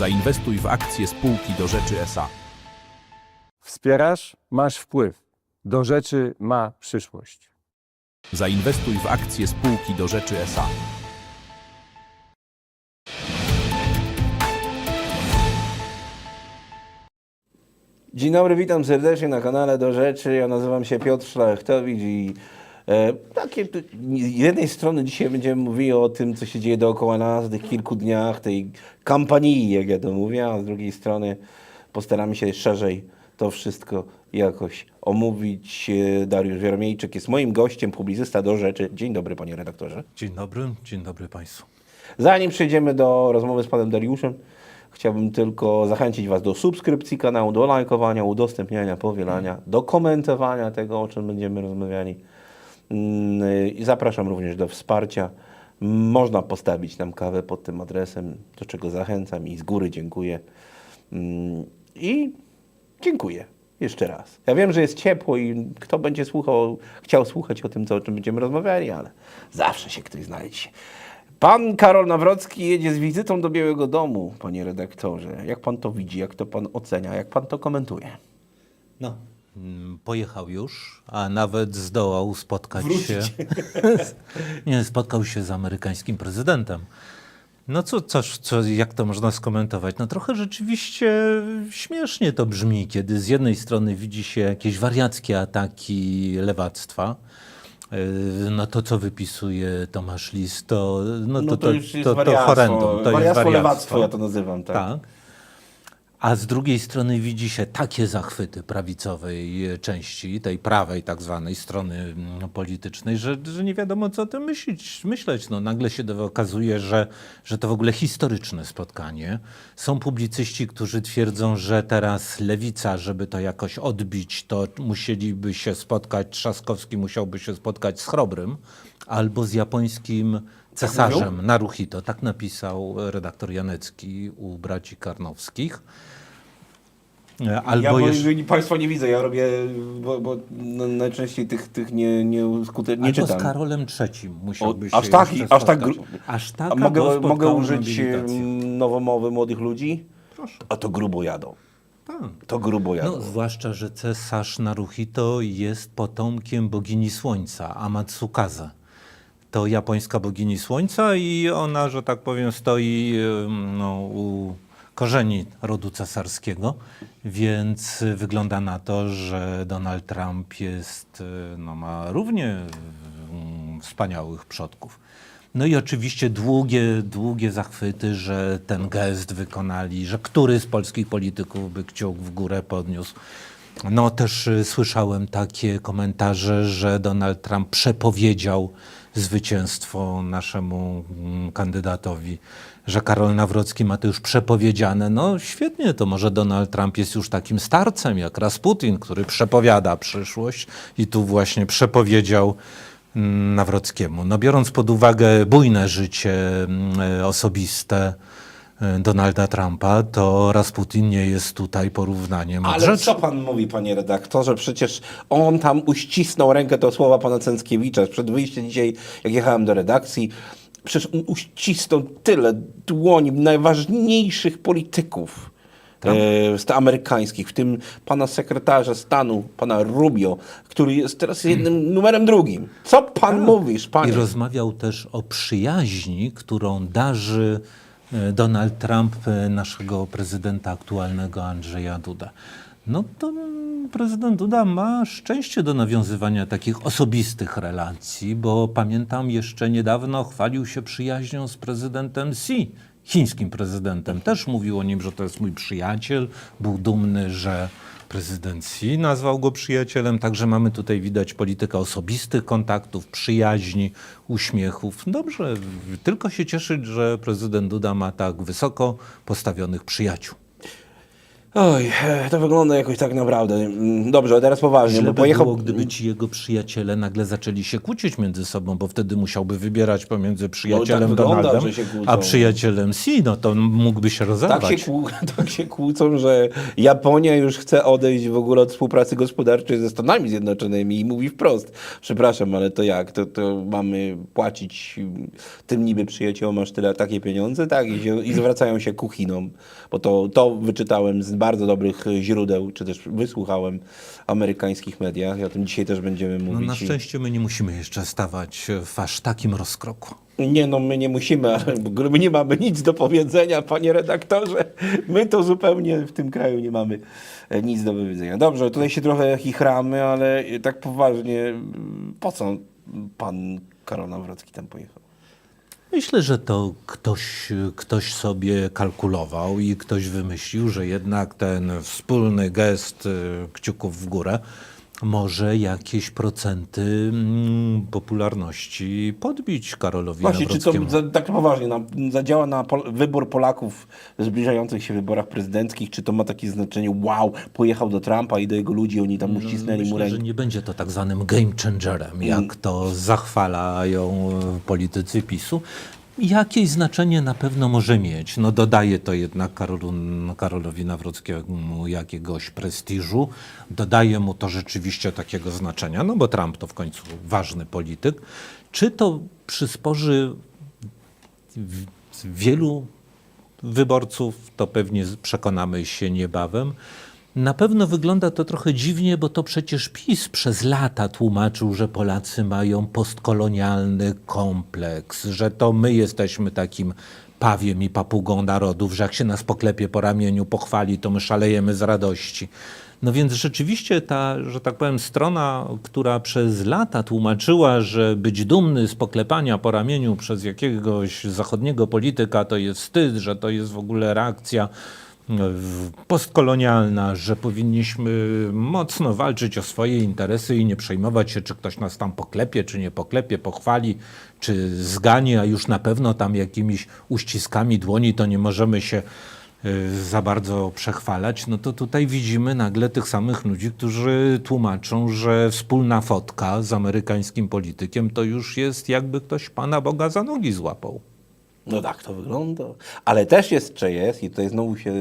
Zainwestuj w akcje spółki do rzeczy SA. Wspierasz, masz wpływ. Do rzeczy ma przyszłość. Zainwestuj w akcje spółki do rzeczy SA. Dzień dobry, witam serdecznie na kanale Do Rzeczy. Ja nazywam się Piotr Szlachtowicz i takie, tu- z jednej strony dzisiaj będziemy mówili o tym, co się dzieje dookoła nas w tych kilku dniach, tej kampanii, jak ja to mówię, a z drugiej strony postaramy się szerzej to wszystko jakoś omówić. E, Dariusz Wieromiejczyk jest moim gościem, publicysta Do Rzeczy. Dzień dobry, panie redaktorze. Dzień dobry, dzień dobry Państwu. Zanim przejdziemy do rozmowy z panem Dariuszem, chciałbym tylko zachęcić was do subskrypcji kanału, do lajkowania, udostępniania, powielania, do komentowania tego, o czym będziemy rozmawiali. Mm, I zapraszam również do wsparcia. Można postawić nam kawę pod tym adresem, do czego zachęcam i z góry dziękuję. Mm, I dziękuję jeszcze raz. Ja wiem, że jest ciepło i kto będzie słuchał, chciał słuchać o tym, co, o czym będziemy rozmawiali, ale zawsze się ktoś znajdzie. Pan Karol Nawrocki jedzie z wizytą do Białego Domu, panie redaktorze. Jak pan to widzi, jak to pan ocenia, jak pan to komentuje? No. Mm, Pojechał już, a nawet zdołał spotkać się. Nie, spotkał się z amerykańskim prezydentem. No co, coż, co, jak to można skomentować? No trochę rzeczywiście śmiesznie to brzmi, kiedy z jednej strony widzi się jakieś wariackie ataki lewactwa. Yy, No to, co wypisuje Tomasz Lis, to, no, to, to, to, to horrendum. To jest wariactwo, lewactwo, wariactwo. ja to nazywam, tak. Tak. A z drugiej strony widzi się takie zachwyty prawicowej e, części, tej prawej tak zwanej strony mm, politycznej, że, że nie wiadomo co o tym myśleć. myśleć. No, nagle się okazuje, że, że to w ogóle historyczne spotkanie. Są publicyści, którzy twierdzą, że teraz lewica, żeby to jakoś odbić, to musieliby się spotkać, Trzaskowski musiałby się spotkać z Chrobrym albo z japońskim cesarzem Naruhito. Tak napisał redaktor Janecki u braci Karnowskich. E, Albo ja bo, Państwo nie widzę, ja robię, bo, bo no, najczęściej tych, tych nie, nie, skute, nie albo czytam. z Karolem III musiałby O, się aż tak- aż tak Aż tak mogę, mogę użyć nowomowy młodych ludzi? Proszę. A to grubo jadą. Tak. To grubo jadą. No, zwłaszcza, że cesarz Naruhito jest potomkiem bogini słońca, Amatsukaze. To japońska bogini słońca i ona, że tak powiem, stoi no, u korzeni rodu cesarskiego, więc wygląda na to, że Donald Trump jest, e, no, ma równie mm, wspaniałych przodków. No i oczywiście długie, długie zachwyty, że ten gest wykonali, że który z polskich polityków by kciuk w górę podniósł. No też y, słyszałem takie komentarze, że Donald Trump przepowiedział zwycięstwo naszemu mm, kandydatowi, że Karol Nawrocki ma to już przepowiedziane. No świetnie, to może Donald Trump jest już takim starcem jak Rasputin, który przepowiada przyszłość i tu właśnie przepowiedział mm, Nawrockiemu. No biorąc pod uwagę bujne życie mm, e, osobiste Donalda Trumpa, to Rasputin nie jest tutaj porównaniem Ale rzeczy. co pan mówi, panie redaktorze? Przecież on tam uścisnął rękę do słowa pana Cęckiewicza. Przed wyjściem dzisiaj, jak jechałem do redakcji, przecież on uścisnął tyle dłoni najważniejszych polityków e, st- amerykańskich, w tym pana sekretarza stanu, pana Rubio, który jest teraz jednym numerem drugim. Co pan mówisz, I panie? rozmawiał też o przyjaźni, którą darzy e, Donald Trump e, naszego prezydenta aktualnego Andrzeja Duda. No to mm, prezydent Duda ma szczęście do nawiązywania takich osobistych relacji, bo pamiętam jeszcze niedawno chwalił się przyjaźnią z prezydentem Xi, chińskim prezydentem. Też mówił o nim, że to jest mój przyjaciel. Był dumny, że prezydent Xi nazwał go przyjacielem. Także mamy tutaj widać politykę osobistych kontaktów, przyjaźni, uśmiechów. Dobrze, tylko się cieszyć, że prezydent Duda ma tak wysoko postawionych przyjaciół. Oj, e, to wygląda jakoś tak naprawdę. Mm, Dobrze, a teraz poważnie, Źle bo by pojechał... było, gdyby ci jego przyjaciele nagle zaczęli się kłócić między sobą, bo wtedy musiałby wybierać pomiędzy przyjacielem No wygląda, Donaldem a przyjacielem Si, no to mógłby się rozerwać. Tak się, kłó- tak się kłócą, że Japonia już chce odejść w ogóle od współpracy gospodarczej ze Stanami Zjednoczonymi i mówi wprost, przepraszam, ale to jak, to, to mamy płacić tym niby przyjaciołom aż tyle, takie pieniądze, tak, i, się, i zwracają się ku Chinom, bo to, to wyczytałem z bardzo dobrych e, źródeł, czy też wysłuchałem amerykańskich mediach i o tym dzisiaj też będziemy No, mówić. na i- szczęście my nie musimy jeszcze stawać w aż takim rozkroku. Nie, no my nie musimy, ale nie mamy nic do powiedzenia, panie redaktorze. My to zupełnie w tym kraju nie mamy e, nic do powiedzenia. Dobrze, tutaj się trochę chichramy, ale tak poważnie, mm, po co pan Karol Nawrocki tam pojechał? Myślę, że to ktoś, ktoś sobie kalkulował i ktoś wymyślił, że jednak ten wspólny gest y, kciuków w górę może jakieś procenty mm, popularności podbić Karolowi Właśnie, czy to za, tak poważnie na, zadziała na pol, wybór Polaków w zbliżających się wyborach prezydenckich? Czy to ma takie znaczenie, wow, pojechał do Trumpa i do jego ludzi, oni tam uścisnęli mu Myślę, że rękę? nie będzie to tak zwanym game changerem, jak to zachwalają politycy PiSu. Jakieś znaczenie na pewno może mieć. No dodaje to jednak Karolu, Karolowi Nawrockiemu jakiegoś prestiżu, dodaje mu to rzeczywiście takiego znaczenia, no bo Trump to w końcu ważny polityk. Czy to przysporzy wielu wyborców, to pewnie przekonamy się niebawem. Na pewno wygląda to trochę dziwnie, bo to przecież PiS przez lata tłumaczył, że Polacy mają postkolonialny kompleks, że to my jesteśmy takim pawiem i papugą narodów, że jak się nas poklepie po ramieniu, pochwali, to my szalejemy z radości. No więc rzeczywiście ta, że tak powiem, strona, która przez lata tłumaczyła, że być dumny z poklepania po ramieniu przez jakiegoś zachodniego polityka to jest wstyd, że to jest w ogóle reakcja postkolonialna, że powinniśmy mocno walczyć o swoje interesy i nie przejmować się, czy ktoś nas tam poklepie, czy nie poklepie, pochwali, czy zganie, a już na pewno tam jakimiś uściskami dłoni to nie możemy się y, za bardzo przechwalać, no to tutaj widzimy nagle tych samych ludzi, którzy tłumaczą, że wspólna fotka z amerykańskim politykiem to już jest jakby ktoś Pana Boga za nogi złapał. No tak to wygląda. Ale też jest, i tutaj znowu się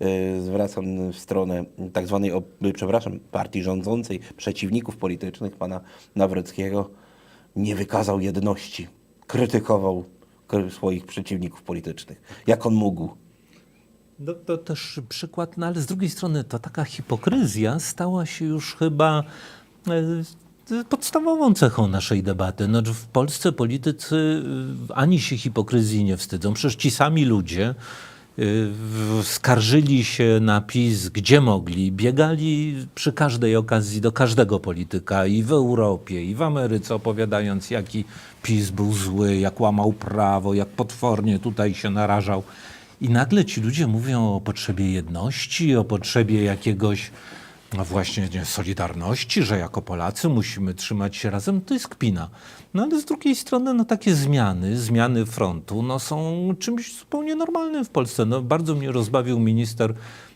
e, zwracam w stronę tak zwanej, przepraszam, partii rządzącej, przeciwników politycznych pana Nawrockiego, nie wykazał jedności. Krytykował kry- swoich przeciwników politycznych. Jak on mógł? No to też przykład, no ale z drugiej strony to taka hipokryzja stała się już chyba e, podstawową cechą naszej debaty. No, w Polsce politycy e, ani się hipokryzji nie wstydzą. Przecież ci sami ludzie w- skarżyli się na PiS gdzie mogli, biegali przy każdej okazji do każdego polityka i w Europie, i w Ameryce, opowiadając jaki PiS był zły, jak łamał prawo, jak potwornie tutaj się narażał. I nagle ci ludzie mówią o potrzebie jedności, o potrzebie jakiegoś no właśnie nie, solidarności, że jako Polacy musimy trzymać się razem. To jest kpina. No ale z drugiej strony no takie zmiany, zmiany frontu no, są czymś zupełnie normalnym w Polsce. No, bardzo mnie rozbawił minister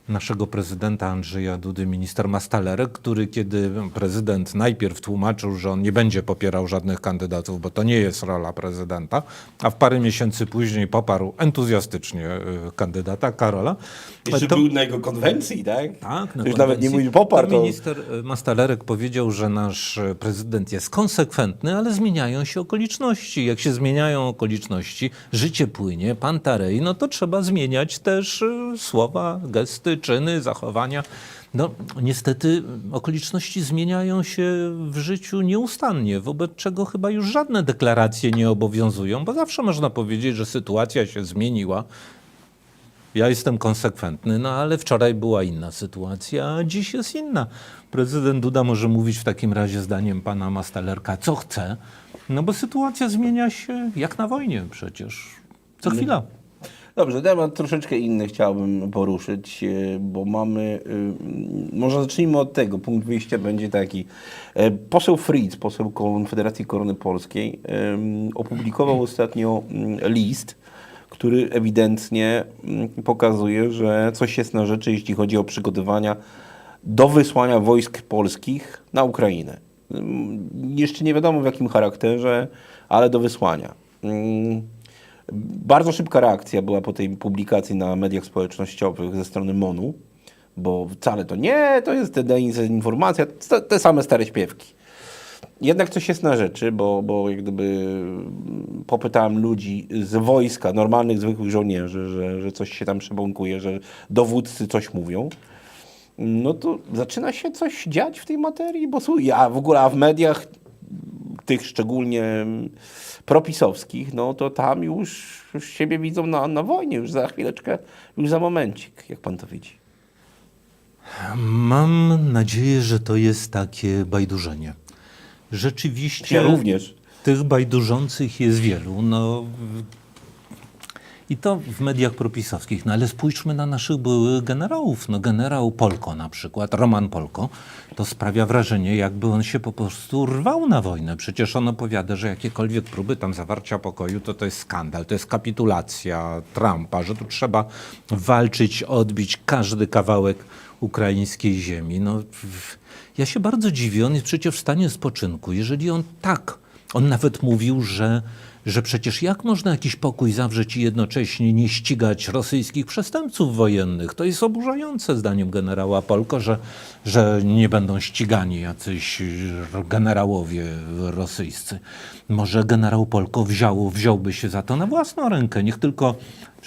naszego prezydenta Andrzeja Dudy, minister Mastalerek, który kiedy prezydent najpierw tłumaczył, że on nie będzie popierał żadnych kandydatów, bo to nie jest rola prezydenta, a w parę miesięcy później poparł entuzjastycznie y, kandydata Karola. Jeszcze to- był na jego konwencji, tak? tak, na Już nawet nie konwencji. mówi popar, To to... Minister e, Mastalerek powiedział, że nasz e, prezydent jest konsekwentny, ale zmieniają się okoliczności. Jak się zmieniają okoliczności, życie płynie, pan tarej, no to trzeba zmieniać też e, słowa, gesty, czyny, zachowania. No, niestety okoliczności zmieniają się w życiu nieustannie, wobec czego chyba już żadne deklaracje nie obowiązują, bo zawsze można powiedzieć, że sytuacja się zmieniła, ja jestem konsekwentny, no ale wczoraj była inna sytuacja, a dziś jest inna. Prezydent Duda może mówić w takim razie zdaniem pana Mastalerka, co chce, no bo sytuacja zmienia się jak na wojnie przecież. Co chwila. Dobrze, temat troszeczkę inny chciałbym poruszyć, e, bo mamy, e, może zacznijmy od tego, punkt wyjścia będzie taki. E, Poseł Fritz, poseł Konfederacji Korony Polskiej, opublikował ostatnio mm, list, który ewidentnie mm, pokazuje, że coś jest na rzeczy, jeśli chodzi o przygotowania do wysłania wojsk polskich na Ukrainę. Mm, Jeszcze nie wiadomo w jakim charakterze, ale do wysłania. Mm, Bardzo szybka reakcja była po tej publikacji na mediach społecznościowych ze strony MONU, bo wcale to nie, to jest dezinformacja, te, te same stare śpiewki. Jednak coś jest na rzeczy, bo, bo jak gdyby mm, popytałem ludzi z wojska, normalnych, zwykłych żołnierzy, że, że coś się tam przebąkuje, że dowódcy coś mówią. No to zaczyna się coś dziać w tej materii, bo słuchaj, ja w ogóle a w mediach tych szczególnie mm, propisowskich, no to tam już, już siebie widzą na, na wojnie, już za chwileczkę, już za momencik, jak pan to widzi. Mam nadzieję, że to jest takie bajdurzenie. Rzeczywiście. Ja również. Tych bajdurzących jest wielu. No, I to w mediach propisowskich. No ale spójrzmy na naszych byłych generałów. No, generał Polko na przykład, Roman Polko, to sprawia wrażenie, jakby on się po prostu rwał na wojnę. Przecież on opowiada, że jakiekolwiek próby tam zawarcia pokoju, to to jest skandal, to jest kapitulacja Trumpa, że tu trzeba walczyć, odbić każdy kawałek ukraińskiej ziemi. No, ja się bardzo dziwię, on jest przecież w stanie spoczynku. Jeżeli on tak, on nawet mówił, że, że przecież jak można jakiś pokój zawrzeć i jednocześnie nie ścigać rosyjskich przestępców wojennych? To jest oburzające zdaniem generała Polko, że, że nie będą ścigani jacyś generałowie rosyjscy. Może generał Polko wziął, wziąłby się za to na własną rękę. Niech tylko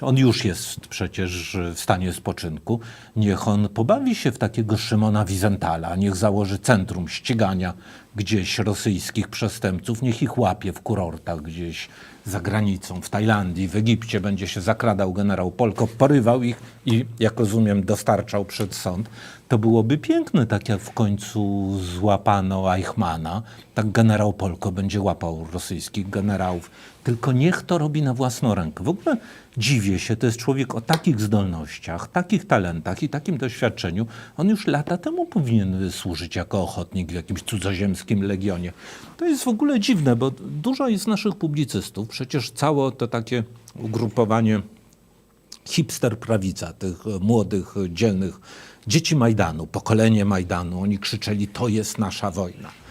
on już jest przecież w stanie spoczynku. Niech on pobawi się w takiego Szymona Wizentala, niech założy centrum ścigania gdzieś rosyjskich przestępców, niech ich łapie w kurortach gdzieś za granicą, w Tajlandii, w Egipcie będzie się zakradał generał Polko, porywał ich i, jak rozumiem, dostarczał przed sąd. To byłoby piękne, tak jak w końcu złapano Eichmana, tak generał Polko będzie łapał rosyjskich generałów. Tylko niech to robi na własną rękę. W ogóle dziwię się, to jest człowiek o takich zdolnościach, takich talentach i takim doświadczeniu. On już lata temu powinien służyć jako ochotnik w jakimś cudzoziemskim legionie. To jest w ogóle dziwne, bo dużo jest naszych publicystów. Przecież całe to takie ugrupowanie hipster prawica, tych młodych, dzielnych dzieci Majdanu, pokolenie Majdanu, oni krzyczeli, to jest nasza wojna.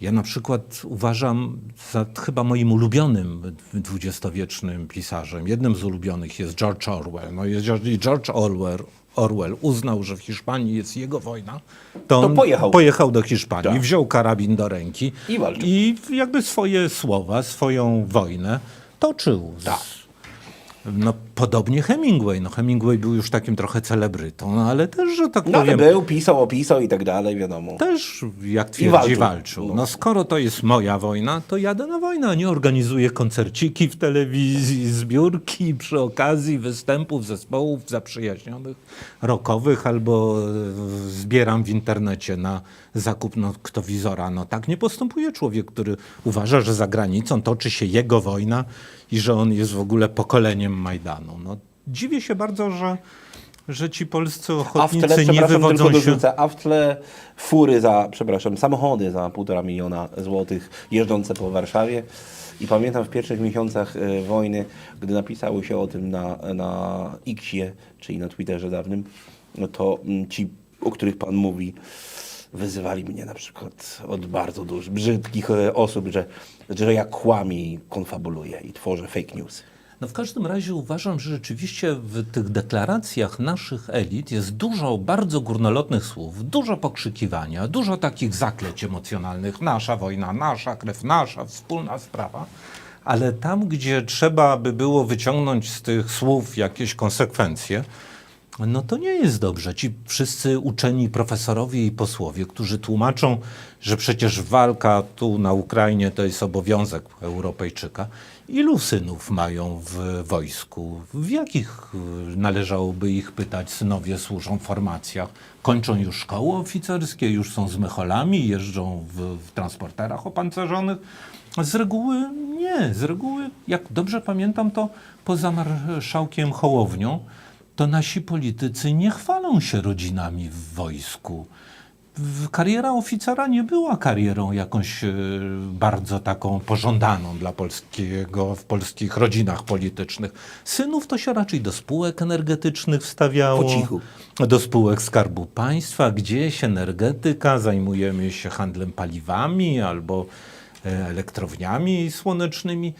Ja na przykład uważam za chyba moim ulubionym dwudziestowiecznym pisarzem, jednym z ulubionych jest George Orwell. No jeżeli George Orwell, Orwell uznał, że w Hiszpanii jest jego wojna, to, on pojechał. pojechał do Hiszpanii, Tak. wziął karabin do ręki I walczył. i jakby swoje słowa, swoją wojnę toczył. Tak. No, podobnie Hemingway. No, Hemingway był już takim trochę celebrytą, no, ale też, że tak No powiem, był, pisał, opisał i tak dalej, wiadomo. też, jak twierdzi, walczył. walczył. No. No. skoro to jest moja wojna, to jadę na wojnę, a nie organizuję koncerciki w telewizji, zbiórki przy okazji występów zespołów zaprzyjaźnionych, rockowych, albo e, zbieram w internecie na zakup noktowizora. No tak nie postępuje człowiek, który uważa, że za granicą toczy się jego wojna i że on jest w ogóle pokoleniem Majdanu. No, dziwię się bardzo, że, że ci polscy A w ochotnicy tle, nie wywodzą się... dorzucę, a w tle fury za, przepraszam, samochody za półtora miliona złotych jeżdżące po Warszawie. I pamiętam w pierwszych miesiącach e, wojny, gdy napisało się o tym na, na Xie, czyli na Twitterze dawnym, no to mm, ci, o których pan mówi, wyzywali mnie na przykład od bardzo dużych, brzydkich e, osób, że, że ja kłamię i konfabuluję i tworzę fake news. No w każdym razie uważam, że rzeczywiście w tych deklaracjach naszych elit jest dużo bardzo górnolotnych słów, dużo pokrzykiwania, dużo takich zakleć emocjonalnych. Nasza wojna, nasza krew, nasza wspólna sprawa. Ale tam, gdzie trzeba by było wyciągnąć z tych słów jakieś konsekwencje, no to nie jest dobrze. Ci wszyscy uczeni profesorowie i posłowie, którzy tłumaczą, że przecież walka tu na Ukrainie to jest obowiązek Europejczyka. Ilu synów mają w wojsku? W jakich y, należałoby ich pytać? Synowie służą w formacjach, kończą już szkoły oficerskie, już są z mecholami, jeżdżą w, w transporterach opancerzonych. Z reguły nie. Z reguły, jak dobrze pamiętam, to poza marszałkiem Hołownią, to nasi politycy nie chwalą się rodzinami w wojsku. kariera oficera nie była karierą jakąś e, bardzo taką pożądaną dla polskiego, w polskich rodzinach politycznych. Synów to się raczej do spółek energetycznych wstawiało. Po cichu. Do spółek Skarbu Państwa, gdzieś energetyka, zajmujemy się handlem paliwami albo e, elektrowniami słonecznymi.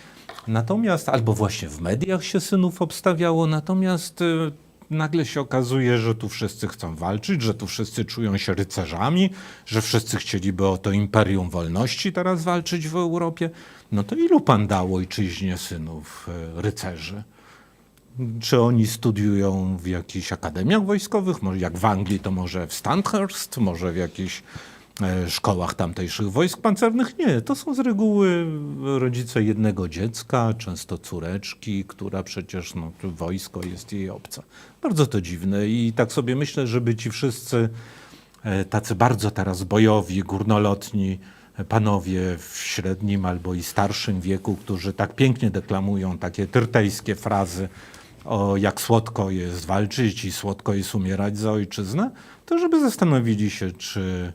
Natomiast, albo właśnie w mediach się synów obstawiało, natomiast e, nagle się okazuje, że tu wszyscy chcą walczyć, że tu wszyscy czują się rycerzami, że wszyscy chcieliby o to imperium wolności teraz walczyć w Europie. No to ilu pan dał ojczyźnie synów e, rycerzy? Czy oni studiują w jakichś akademiach wojskowych? Może jak w Anglii, to może w Stanhurst, może w jakichś szkołach tamtejszych wojsk pancernych? Nie, to są z reguły rodzice jednego dziecka, często córeczki, która przecież no, wojsko jest jej obca. Bardzo to dziwne i tak sobie myślę, żeby ci wszyscy e, tacy bardzo teraz bojowi, górnolotni e, panowie w średnim albo i starszym wieku, którzy tak pięknie deklamują takie tyrtejskie frazy o jak słodko jest walczyć i słodko jest umierać za ojczyznę, to żeby zastanowili się, czy,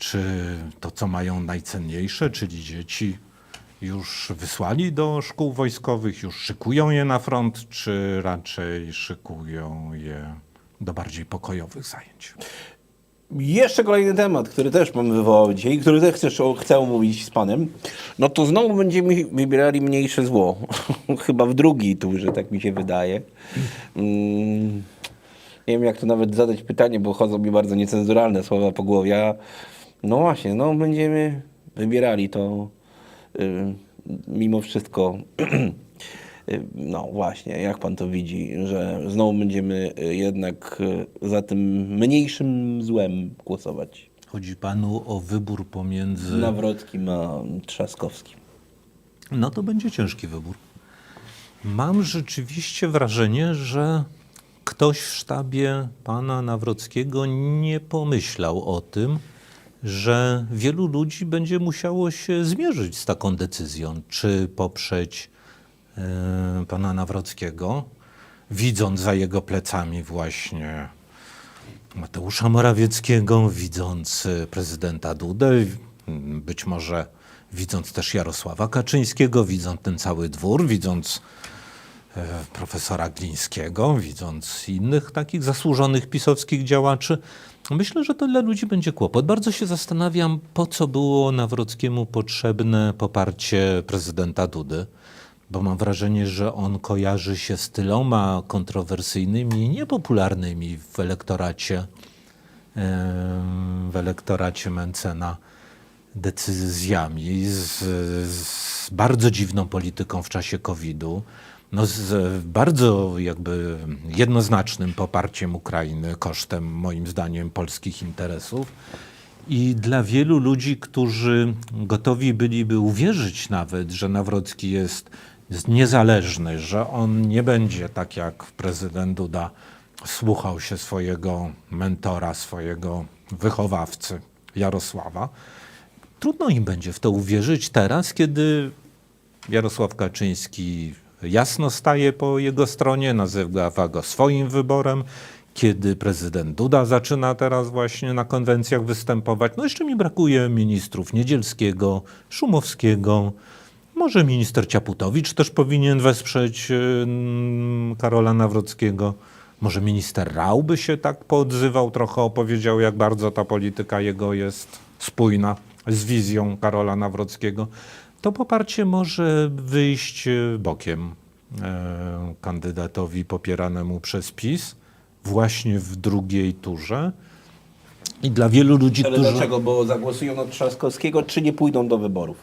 czy to, co mają najcenniejsze, czyli dzieci, już wysłali do szkół wojskowych, już szykują je na front, czy raczej szykują je do bardziej pokojowych zajęć. Jeszcze kolejny temat, który też mam wywołał dzisiaj, który też chcesz, chcę omówić z panem. No to znowu będziemy wybierali mniejsze zło. Chyba w drugiej turze, tak mi się wydaje. Mm, nie wiem, jak tu nawet zadać pytanie, bo chodzą mi bardzo niecenzuralne słowa po głowie. A no właśnie, no będziemy wybierali to y, mimo wszystko. Y, No właśnie, jak pan to widzi, że znowu będziemy y, jednak y, za tym mniejszym złem głosować? Chodzi panu o wybór pomiędzy. Nawrockim a Trzaskowskim. No to będzie ciężki wybór. Mam rzeczywiście wrażenie, że ktoś w sztabie pana Nawrockiego nie pomyślał o tym, że wielu ludzi będzie musiało się zmierzyć z taką decyzją, czy poprzeć e, pana Nawrockiego, widząc za jego plecami właśnie Mateusza Morawieckiego, widząc e, prezydenta Dudę, być może widząc też Jarosława Kaczyńskiego, widząc ten cały dwór, widząc e, profesora Glińskiego, widząc innych takich zasłużonych pisowskich działaczy. Myślę, że to dla ludzi będzie kłopot. Bardzo się zastanawiam, po co było Nawrockiemu potrzebne poparcie prezydenta Dudy, bo mam wrażenie, że on kojarzy się z tyloma kontrowersyjnymi, niepopularnymi w elektoracie, w elektoracie Mencena decyzjami, z, z bardzo dziwną polityką w czasie COVID-u, no z bardzo jakby jednoznacznym poparciem Ukrainy kosztem moim zdaniem polskich interesów. I dla wielu ludzi, którzy gotowi byliby uwierzyć nawet, że Nawrocki jest, jest niezależny, że on nie będzie tak jak prezydent Duda słuchał się swojego mentora, swojego wychowawcy Jarosława, trudno im będzie w to uwierzyć teraz, kiedy Jarosław Kaczyński jasno staje po jego stronie, nazywa go swoim wyborem, kiedy prezydent Duda zaczyna teraz właśnie na konwencjach występować. No jeszcze mi brakuje ministrów Niedzielskiego, Szumowskiego, może minister Ciaputowicz też powinien wesprzeć ym, Karola Nawrockiego. Może minister Rał by się tak poodzywał, trochę opowiedział, jak bardzo ta polityka jego jest spójna z wizją Karola Nawrockiego. To poparcie może wyjść e, bokiem e, kandydatowi popieranemu przez PiS właśnie w drugiej turze. I dla wielu ludzi, Ale którzy... dlaczego? Bo zagłosują na Trzaskowskiego, czy nie pójdą do wyborów?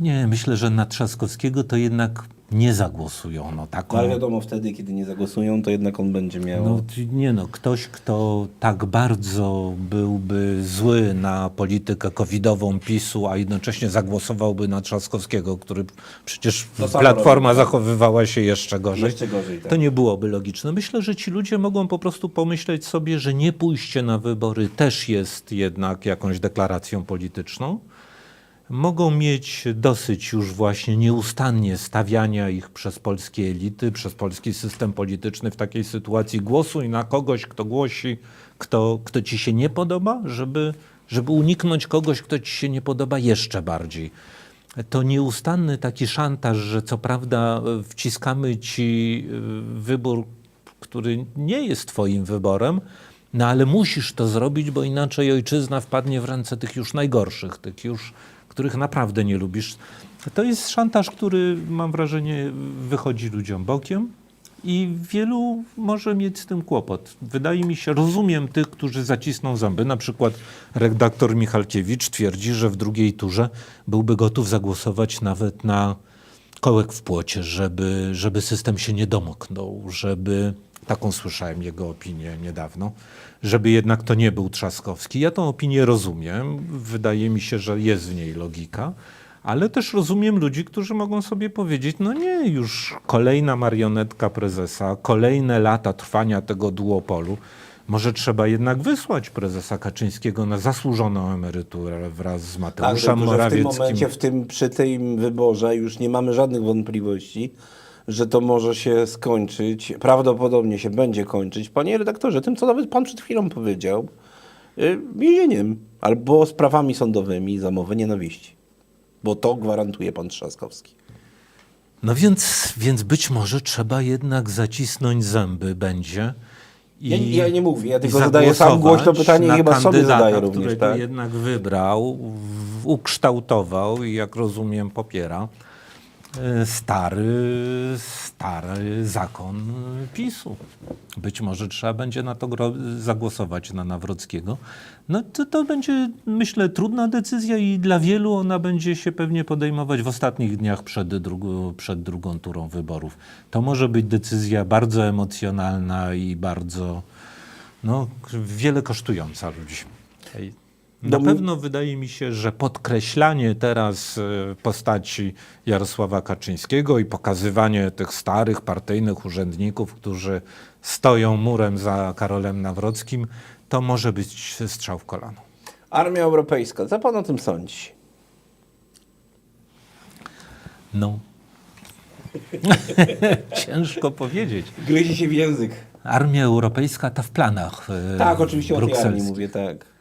Nie, myślę, że na Trzaskowskiego to jednak nie zagłosują. No, taką... Ale wiadomo, wtedy, kiedy nie zagłosują, to jednak on będzie miał... No, nie no, ktoś, kto tak bardzo byłby zły na politykę covidową PiSu, a jednocześnie zagłosowałby na Trzaskowskiego, który przecież Platforma robi, tak. zachowywała się jeszcze gorzej, Jeszcze gorzej, tak. to nie byłoby logiczne. Myślę, że ci ludzie mogą po prostu pomyśleć sobie, że nie pójście na wybory też jest jednak jakąś deklaracją polityczną. Mogą mieć dosyć już właśnie nieustannie stawiania ich przez polskie elity, przez polski system polityczny w takiej sytuacji głosuj na kogoś, kto głosi, kto, kto ci się nie podoba, żeby, żeby uniknąć kogoś, kto ci się nie podoba jeszcze bardziej. To nieustanny taki szantaż, że co prawda e, wciskamy ci e, wybór, który nie jest twoim wyborem, no ale musisz to zrobić, bo inaczej ojczyzna wpadnie w ręce tych już najgorszych, tych już, których naprawdę nie lubisz. To jest szantaż, który mam wrażenie wychodzi ludziom bokiem i wielu może mieć z tym kłopot. Wydaje mi się, rozumiem tych, którzy zacisną zęby. Na przykład redaktor Michalkiewicz twierdzi, że w drugiej turze byłby gotów zagłosować nawet na kołek w płocie, żeby, żeby system się nie domknął, żeby, taką słyszałem jego opinię niedawno, żeby jednak to nie był Trzaskowski. Ja tą opinię rozumiem, wydaje mi się, że jest w niej logika, ale też rozumiem ludzi, którzy mogą sobie powiedzieć, no nie, już kolejna marionetka prezesa, kolejne lata trwania tego duopolu, może trzeba jednak wysłać prezesa Kaczyńskiego na zasłużoną emeryturę wraz z Tak, Mateuszem tylko, że w tym Morawieckim. momencie, w tym, przy tym wyborze już nie mamy żadnych wątpliwości, że to może się skończyć, prawdopodobnie się będzie kończyć, panie redaktorze, tym, co nawet pan przed chwilą powiedział, y, więzieniem albo sprawami sądowymi za mowę nienawiści. Bo to gwarantuje pan Trzaskowski. No więc, więc być może trzeba jednak zacisnąć zęby będzie. Ja- ja nie mówię, ja tylko zadaję sam głośno pytanie i chyba sobie zadaję również, którego tak? jednak wybrał, ukształtował i jak rozumiem popiera stary, stary zakon PiSu. Być może trzeba będzie na to zagłosować na Nawrockiego. No to, to będzie, myślę, trudna decyzja i dla wielu ona będzie się pewnie podejmować w ostatnich dniach przed, drugu, przed drugą turą wyborów. To może być decyzja bardzo emocjonalna i bardzo, no, wiele kosztująca ludzi. Na No, pewno wydaje mi się, że podkreślanie teraz e, postaci Jarosława Kaczyńskiego i pokazywanie tych starych partyjnych urzędników, którzy stoją murem za Karolem Nawrockim, to może być strzał w kolano. Armia Europejska, co pan o tym sądzi? No. Ciężko powiedzieć. Gryzie się w język. Armia Europejska ta w planach. e, Tak, oczywiście o tej armii mówię, tak.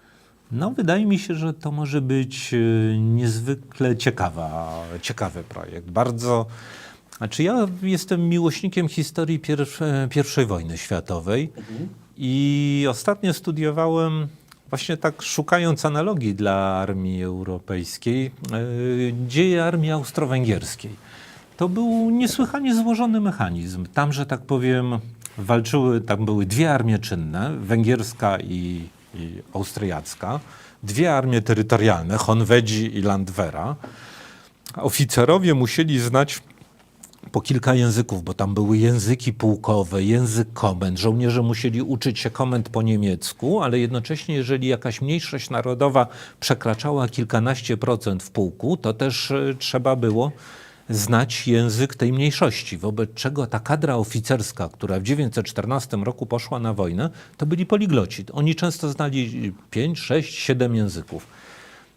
No, wydaje mi się, że to może być e, niezwykle ciekawa, ciekawy projekt. Bardzo. Znaczy, ja jestem miłośnikiem historii pierw, I wojny światowej i ostatnio studiowałem, właśnie tak szukając analogii dla armii europejskiej, e, dzieje armii austro-węgierskiej. To był niesłychanie złożony mechanizm. Tam, że tak powiem, walczyły, tam były dwie armie czynne, węgierska i, i austriacka, dwie armie terytorialne, Honwedzi i Landwehra. Oficerowie musieli znać po kilka języków, bo tam były języki pułkowe, język komend. Żołnierze musieli uczyć się komend po niemiecku, ale jednocześnie, jeżeli jakaś mniejszość narodowa przekraczała kilkanaście procent w pułku, to też e, trzeba było znać język tej mniejszości, wobec czego ta kadra oficerska, która w 1914 roku poszła na wojnę, to byli poligloci. Oni często znali 5, 6, 7 języków.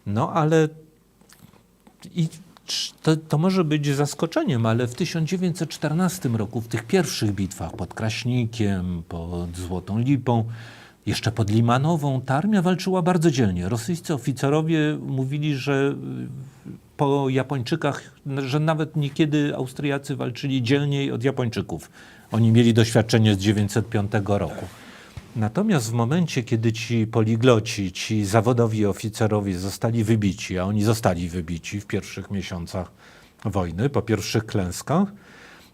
No ale i to, to może być zaskoczeniem, ale w 1914 roku, w tych pierwszych bitwach pod Kraśnikiem, pod Złotą Lipą, jeszcze pod Limanową, ta armia walczyła bardzo dzielnie. Rosyjscy oficerowie mówili, że po Japończykach, że nawet niekiedy Austriacy walczyli dzielniej od Japończyków. Oni mieli doświadczenie z 905 roku. Natomiast w momencie, kiedy ci poligloci, ci zawodowi oficerowie zostali wybici, a oni zostali wybici w pierwszych miesiącach wojny, po pierwszych klęskach,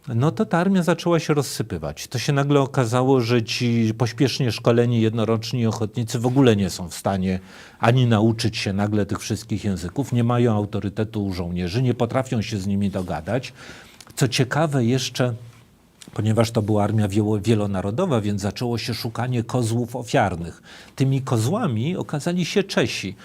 no to ta armia zaczęła się rozsypywać. To się nagle okazało, że ci pośpiesznie szkoleni jednoroczni ochotnicy w ogóle nie są w stanie ani nauczyć się nagle tych wszystkich języków, nie mają autorytetu u żołnierzy, nie potrafią się z nimi dogadać. Co ciekawe jeszcze, ponieważ to była armia wielo- wielonarodowa, więc zaczęło się szukanie kozłów ofiarnych. Tymi kozłami okazali się Czesi.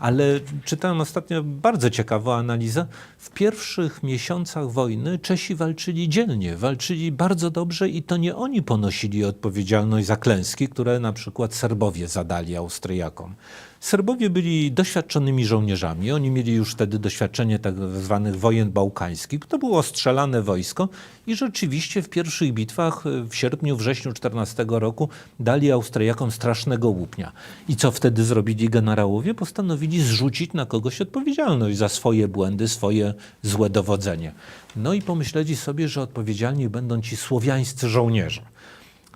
Ale czytałem ostatnio bardzo ciekawą analizę. w pierwszych miesiącach wojny Czesi walczyli dzielnie, walczyli bardzo dobrze i to nie oni ponosili odpowiedzialność za klęski, które na przykład Serbowie zadali Austriakom. Serbowie byli doświadczonymi żołnierzami. Oni mieli już wtedy doświadczenie tak zwanych wojen bałkańskich. To było strzelane wojsko i rzeczywiście w pierwszych bitwach e, w sierpniu, wrześniu 14 roku dali Austriakom strasznego łupnia. I co wtedy zrobili generałowie? Postanowili zrzucić na kogoś odpowiedzialność za swoje błędy, swoje złe dowodzenie. No i pomyśleli sobie, że odpowiedzialni będą ci słowiańscy żołnierze.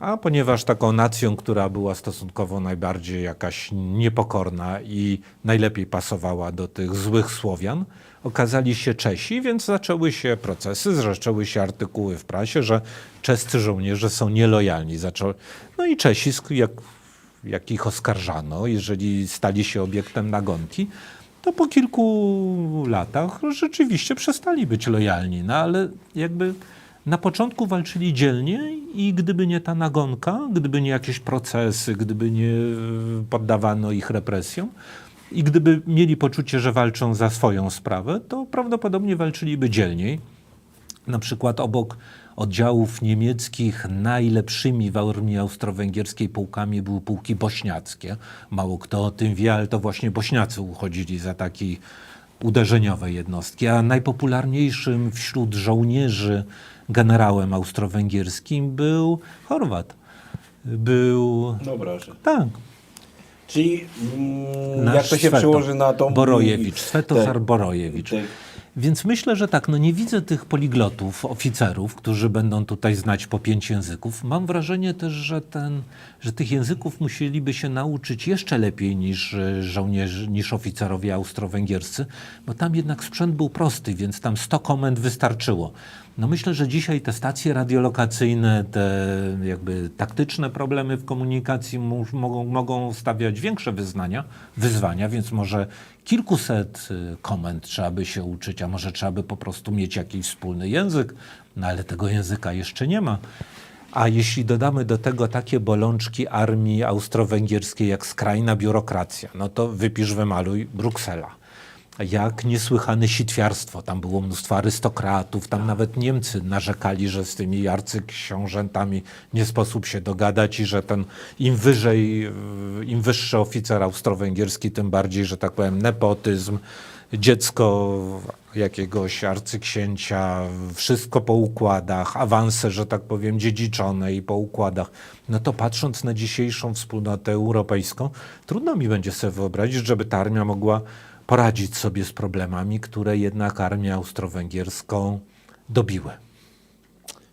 A ponieważ taką nacją, która była stosunkowo najbardziej jakaś niepokorna i najlepiej pasowała do tych złych Słowian, okazali się Czesi, więc zaczęły się procesy, zaczęły się artykuły w prasie, że czescy żołnierze są nielojalni. Zaczą... No i Czesi, jak, jak ich oskarżano, jeżeli stali się obiektem nagonki, to po kilku latach rzeczywiście przestali być lojalni. No ale jakby na początku walczyli dzielnie i gdyby nie ta nagonka, gdyby nie jakieś procesy, gdyby nie e, poddawano ich represjom i gdyby mieli poczucie, że walczą za swoją sprawę, to prawdopodobnie walczyliby dzielniej. Na przykład obok oddziałów niemieckich najlepszymi w armii austro-węgierskiej pułkami były pułki bośniackie. Mało kto o tym wie, ale to właśnie Bośniacy uchodzili za taki uderzeniowe jednostki, a najpopularniejszym wśród żołnierzy generałem austro-węgierskim był Chorwat. Był, No proszę. tak, Czyli mm, jak to się Sveto przełoży na tą... Borojewicz, Svetozar Tak. Borojewicz. Tak. Więc myślę, że tak, no nie widzę tych poliglotów, oficerów, którzy będą tutaj znać po pięć języków. Mam wrażenie też, że, ten, że tych języków musieliby się nauczyć jeszcze lepiej niż e, żołnierze, niż oficerowie austro-węgierscy, bo tam jednak sprzęt był prosty, więc tam 100 komend wystarczyło. No myślę, że dzisiaj te stacje radiolokacyjne, te jakby taktyczne problemy w komunikacji mu- mogą, mogą stawiać większe wyznania, wyzwania, więc może kilkuset y, komend trzeba by się uczyć, a może trzeba by po prostu mieć jakiś wspólny język, no ale tego języka jeszcze nie ma. A jeśli dodamy do tego takie bolączki armii austro-węgierskiej jak skrajna biurokracja, no to wypisz, wymaluj Bruksela jak niesłychane sitwiarstwo. Tam było mnóstwo arystokratów, tam nawet Niemcy narzekali, że z tymi arcyksiążętami nie sposób się dogadać i że ten im wyżej, im wyższy oficer austro-węgierski, tym bardziej, że tak powiem, nepotyzm, dziecko jakiegoś arcyksięcia, wszystko po układach, awanse, że tak powiem, dziedziczone i po układach. No to patrząc na dzisiejszą wspólnotę europejską, trudno mi będzie sobie wyobrazić, żeby ta armia mogła poradzić sobie z problemami, które jednak armię austro-węgierską dobiły.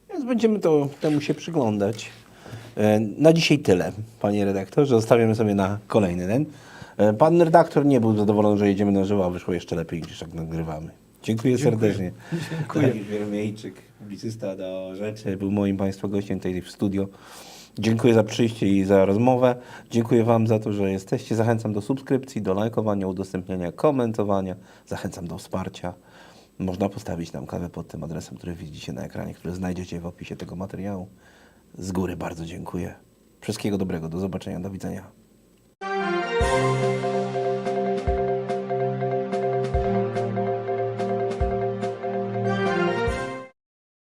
Więc będziemy to, temu się przyglądać. E, Na dzisiaj tyle, panie redaktorze. Zostawiamy sobie na kolejny ten. E, Pan redaktor nie był zadowolony, że jedziemy na żywo, a wyszło jeszcze lepiej niż jak nagrywamy. Dziękuję, serdecznie. Dziękuję. Wieromiejczyk, publicysta do rzeczy, był moim Państwa gościem tutaj w studio. Dziękuję za przyjście i za rozmowę. Dziękuję Wam za to, że jesteście. Zachęcam do subskrypcji, do lajkowania, udostępniania, komentowania. Zachęcam do wsparcia. Można postawić nam kawę pod tym adresem, który widzicie na ekranie, który znajdziecie w opisie tego materiału. Z góry bardzo dziękuję. Wszystkiego dobrego. Do zobaczenia. Do widzenia.